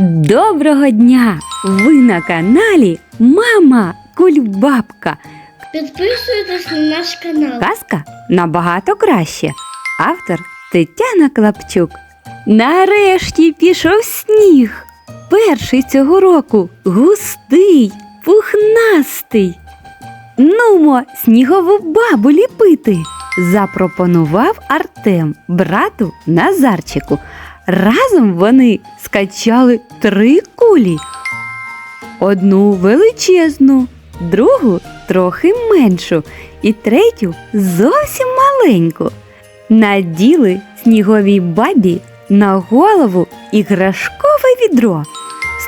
Доброго дня! Ви на каналі Мама Кульбабка. Підписуйтесь на наш канал. Казка набагато краще. Автор Тетяна Клапчук. Нарешті пішов сніг. Перший цього року густий, пухнастий. Нумо снігову бабу ліпити, запропонував Артем брату Назарчику. Разом вони скачали три кулі. Одну величезну, другу трохи меншу і третю зовсім маленьку. Наділи сніговій бабі на голову іграшкове відро,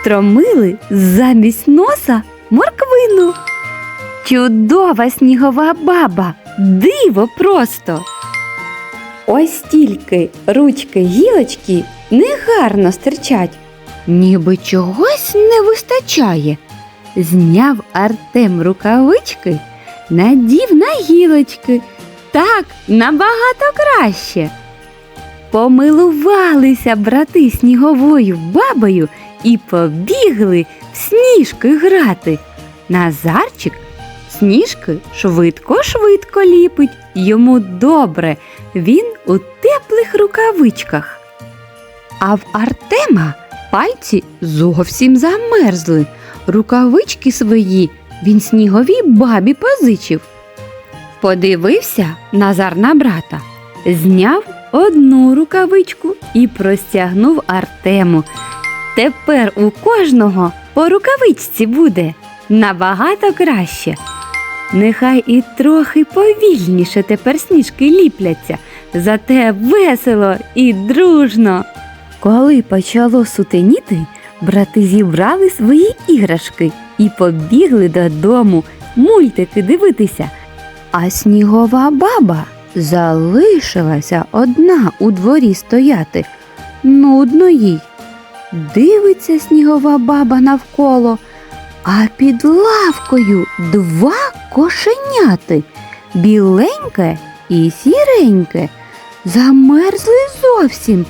стромили замість носа морквину. Чудова снігова баба, диво просто. Ось тільки ручки гілочки негарно стирчать, ніби чогось не вистачає. Зняв Артем рукавички, надів на гілочки. Так набагато краще. Помилувалися брати сніговою бабою і побігли в сніжки грати. Назарчик сніжки швидко-швидко ліпить. Йому добре, він у теплих рукавичках. А в Артема пальці зовсім замерзли. Рукавички свої він сніговій бабі позичив. Подивився Назар на брата, зняв одну рукавичку і простягнув Артему. Тепер у кожного по рукавичці буде набагато краще. Нехай і трохи повільніше тепер сніжки ліпляться, зате весело і дружно. Коли почало сутеніти, брати зібрали свої іграшки і побігли додому мультики дивитися. А снігова баба залишилася одна у дворі стояти. Нудно їй. Дивиться снігова баба навколо, а під лавкою два кошеняти біленьке і сіреньке. Замерзли зовсім,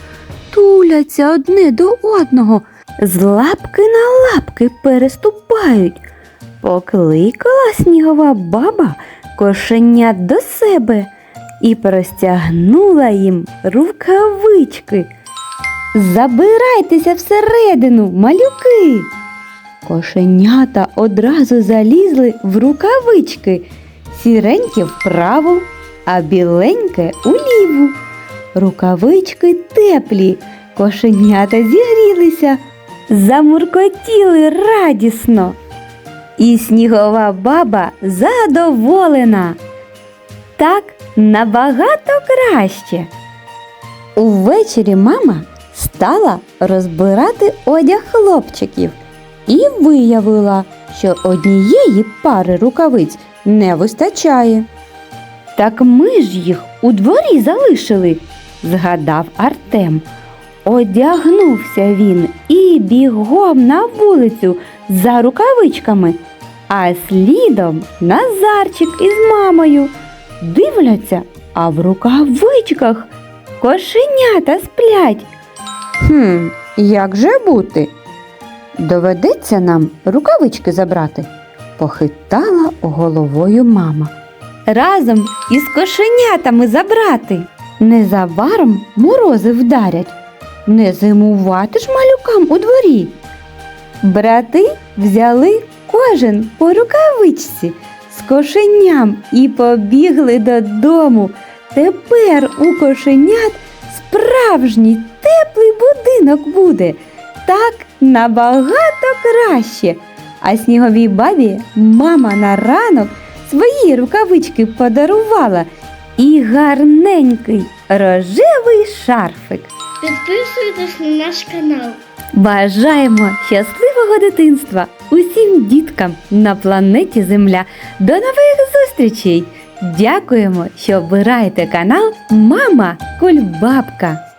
туляться одне до одного, з лапки на лапки переступають. Покликала снігова баба кошенят до себе і простягнула їм рукавички. Забирайтеся всередину, малюки. Кошенята одразу залізли в рукавички, сіреньке вправо, а біленьке у ліву. Рукавички теплі, кошенята зігрілися, замуркотіли радісно. І снігова баба задоволена. Так набагато краще. Увечері мама стала розбирати одяг хлопчиків і виявила, що однієї пари рукавиць не вистачає. Так ми ж їх у дворі залишили, згадав Артем. Одягнувся він і бігом на вулицю за рукавичками, а слідом Назарчик із мамою. Дивляться, а в рукавичках кошенята сплять. Хм, як же бути? Доведеться нам рукавички забрати, похитала головою мама. Разом із кошенятами забрати. Незабаром морози вдарять. Не зимувати ж малюкам у дворі. Брати взяли кожен по рукавичці з кошеням і побігли додому. Тепер у кошенят справжній теплий будинок буде. Так набагато краще. А сніговій бабі мама на ранок свої рукавички подарувала і гарненький рожевий шарфик. Підписуйтесь на наш канал. Бажаємо щасливого дитинства усім діткам на планеті Земля. До нових зустрічей! Дякуємо, що обираєте канал Мама Кульбабка.